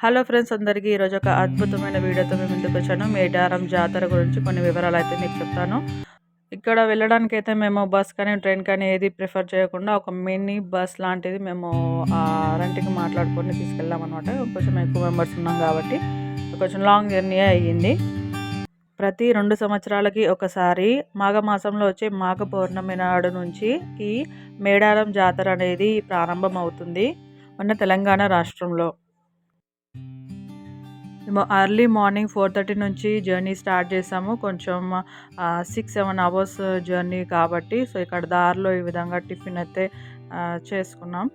Hello friends అందరికీ ఈరోజు ఒక అద్భుతమైన వీడియోతో మేము ముందుకు వచ్చాను. మేడారం జాతర గురించి కొన్ని వివరాలు అయితే మీకు చెప్తాను. ఇక్కడ వెళ్ళడానికి అయితే మేము బస్ కానీ ట్రైన్ కానీ ఏది ప్రిఫర్ చేయకుండా ఒక మినీ బస్ లాంటిది మేము ఆ రెంట్కి మాట్లాడుకొని తీసుకెళ్ళాం అనమాట కొంచెం ఎక్కువ మెంబర్స్ ఉన్నాం కాబట్టి కొంచెం లాంగ్ జర్నీ అయ్యింది. ప్రతి రెండు సంవత్సరాలకి ఒకసారి మాఘమాసంలో వచ్చే మాఘ పౌర్ణమి నాడు నుంచి ఈ మేడారం జాతర అనేది ప్రారంభం అవుతుంది మన తెలంగాణ రాష్ట్రంలో. అర్లీ మార్నింగ్ ఫోర్ థర్టీ నుంచి జర్నీ స్టార్ట్ చేసాము. కొంచెం సిక్స్ సెవెన్ అవర్స్ జర్నీ కాబట్టి సో ఇక్కడ దారిలో ఈ విధంగా టిఫిన్ అయితే చేసుకున్నాం.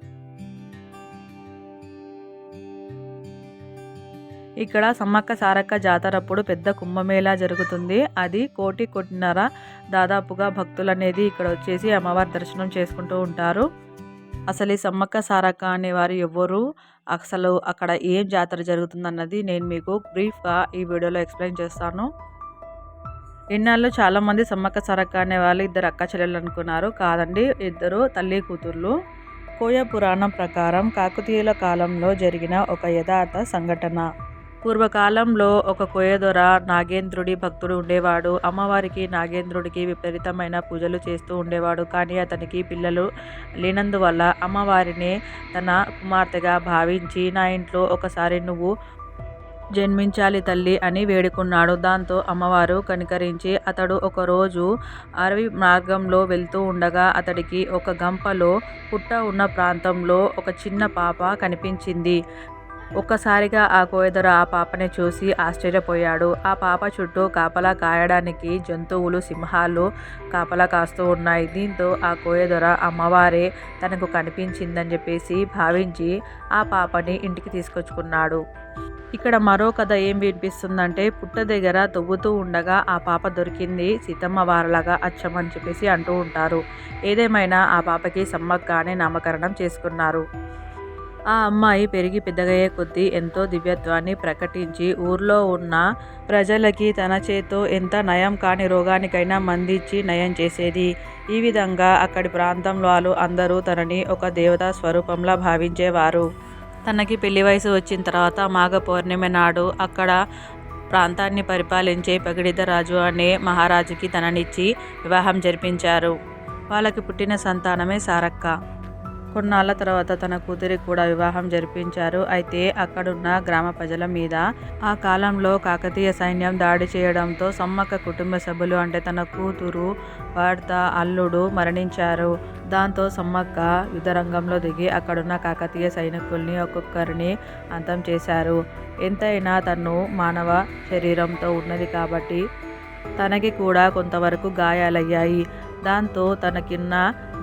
ఇక్కడ సమ్మక్క సారక్క జాతర అప్పుడు పెద్ద కుంభమేళా జరుగుతుంది. అది కోటి కొట్టినర దాదాపుగా భక్తులు అనేది ఇక్కడ వచ్చేసి అమ్మవారి దర్శనం చేసుకుంటూ ఉంటారు. అసలు ఈ సమ్మక్క సారక్క అనేవారు ఎవరు అసలు అక్కడ ఏం జాతర జరుగుతుందన్నది నేను మీకు బ్రీఫ్గా ఈ వీడియోలో ఎక్స్ప్లెయిన్ చేస్తాను. ఇన్నాళ్ళు చాలామంది సమ్మక్క సారక్క అనే వాళ్ళు ఇద్దరు అక్క చెల్లెలు అనుకున్నారు. కాదండి ఇద్దరు తల్లి కూతుర్లు. కోయ పురాణం ప్రకారం కాకతీయుల కాలంలో జరిగిన ఒక యథార్థ సంఘటన. పూర్వకాలంలో ఒక కోయదొర నాగేంద్రుడి భక్తుడు ఉండేవాడు. అమ్మవారికి నాగేంద్రుడికి విపరీతమైన పూజలు చేస్తూ ఉండేవాడు. కానీ అతనికి పిల్లలు లేనందువల్ల అమ్మవారిని తన కుమార్తెగా భావించి నా ఇంట్లో ఒకసారి నువ్వు జన్మించాలి తల్లి అని వేడుకున్నాడు. దాంతో అమ్మవారు కనికరించి అతడు ఒకరోజు అరవి మార్గంలో వెళ్తూ ఉండగా అతడికి ఒక గంపలో పుట్ట ఉన్న ప్రాంతంలో ఒక చిన్న పాప కనిపించింది. ఒక్కసారిగా ఆ కోయదొర ఆ పాపని చూసి ఆశ్చర్యపోయాడు. ఆ పాప చుట్టూ కాపలా కాయడానికి జంతువులు సింహాలు కాపలా కాస్తూ ఉన్నాయి. దీంతో ఆ కోయదొర అమ్మవారే తనకు కనిపించిందని చెప్పేసి భావించి ఆ పాపని ఇంటికి తీసుకొచ్చుకున్నాడు. ఇక్కడ మరో కథ ఏం వినిపిస్తుందంటే పుట్ట దగ్గర తవ్వుతూ ఉండగా ఆ పాప దొరికింది సీతమ్మ వారలాగా అచ్చమని చెప్పేసి అంటూ ఉంటారు. ఏదేమైనా ఆ పాపకి సమ్మక్కానే నామకరణం చేసుకున్నారు. ఆ అమ్మాయి పెరిగి పెద్దగయ్యే కొద్దీ ఎంతో దివ్యత్వాన్ని ప్రకటించి ఊర్లో ఉన్న ప్రజలకి తన చేతో ఎంత నయం కాని రోగానికైనా మందిచ్చి నయం చేసేది. ఈ విధంగా అక్కడి ప్రాంతం వాళ్ళు అందరూ తనని ఒక దేవతా స్వరూపంలా భావించేవారు. తనకి పెళ్ళి వయసు వచ్చిన తర్వాత మాఘ పౌర్ణమి నాడు అక్కడ ప్రాంతాన్ని పరిపాలించే పగిడిద రాజు అనే మహారాజుకి తననిచ్చి వివాహం జరిపించారు. వాళ్ళకి పుట్టిన సంతానమే సారక్క. కొన్నాళ్ళ తర్వాత తన కూతురికి కూడా వివాహం జరిపించారు. అయితే అక్కడున్న గ్రామ ప్రజల మీద ఆ కాలంలో కాకతీయ సైన్యం దాడి చేయడంతో సమ్మక్క కుటుంబ సభ్యులు అంటే తన కూతురు భర్త అల్లుడు మరణించారు. దాంతో సమ్మక్క యుద్ధరంగంలో దిగి అక్కడున్న కాకతీయ సైనికుల్ని ఒక్కొక్కరిని అంతం చేశారు. ఎంతైనా తను మానవ శరీరంతో ఉన్నది కాబట్టి తనకి కూడా కొంతవరకు గాయాలయ్యాయి. దాంతో తనకిన్న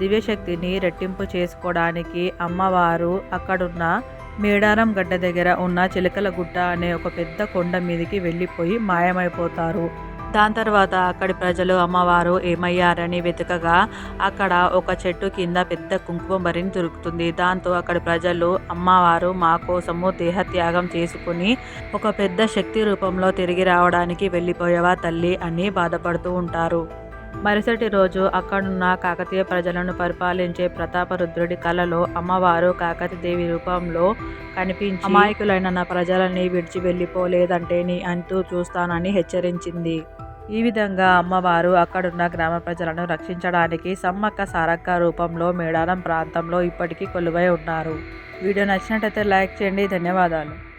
దివ్యశక్తిని రెట్టింపు చేసుకోవడానికి అమ్మవారు అక్కడున్న మేడారం గడ్డ దగ్గర ఉన్న చిలకల గుట్ట అనే ఒక పెద్ద కొండ మీదకి వెళ్ళిపోయి మాయమైపోతారు. దాని తర్వాత అక్కడి ప్రజలు అమ్మవారు ఏమయ్యారని వెతకగా అక్కడ ఒక చెట్టు కింద పెద్ద కుంకుమ బరిని దొరుకుతుంది. దాంతో అక్కడి ప్రజలు అమ్మవారు మా కోసము దేహత్యాగం చేసుకుని ఒక పెద్ద శక్తి రూపంలో తిరిగి రావడానికి వెళ్ళిపోయేవా తల్లి అని బాధపడుతూ ఉంటారు. మరుసటి రోజు అక్కడున్న కాకతీయ ప్రజలను పరిపాలించే ప్రతాపరుద్రుడి కలలో అమ్మవారు కాకతీదేవి రూపంలో కనిపించి అమాయకులైన నా ప్రజలని విడిచి వెళ్ళిపోలేదంటే నీ అంటూ చూస్తానని హెచ్చరించింది. ఈ విధంగా అమ్మవారు అక్కడున్న గ్రామ ప్రజలను రక్షించడానికి సమ్మక్క సారక్క రూపంలో మేడారం ప్రాంతంలో ఇప్పటికీ కొలువై ఉన్నారు. వీడియో నచ్చినట్టయితే లైక్ చేయండి. ధన్యవాదాలు.